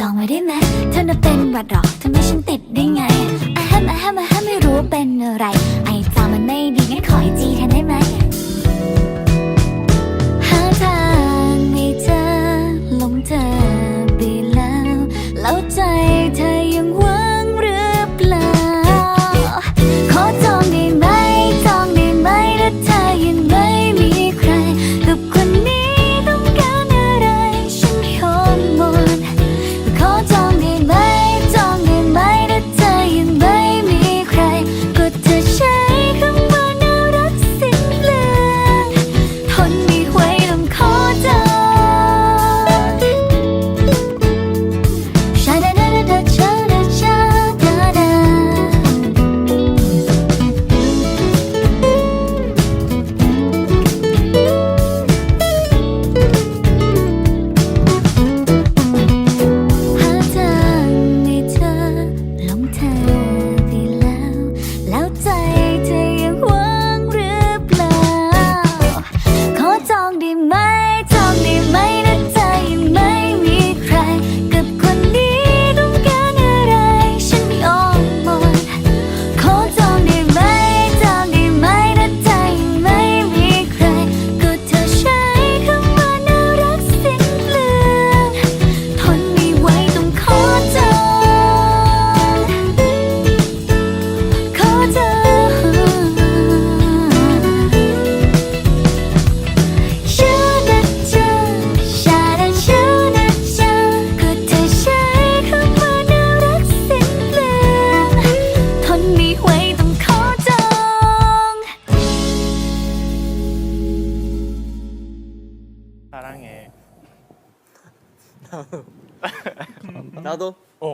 จองไว้ได้ไหมเธอน่ะเป็นหวัดหรอกทำไมฉันติดได้ไงอาฮัมอาฮัมอาฮัมไม่รู้เป็นอะไร ไอ้ตามันไม่ดีงั้นขอให้จีแทนได้ไหมหาทางใม่เจอลงเธอ 사랑해. 나도. 어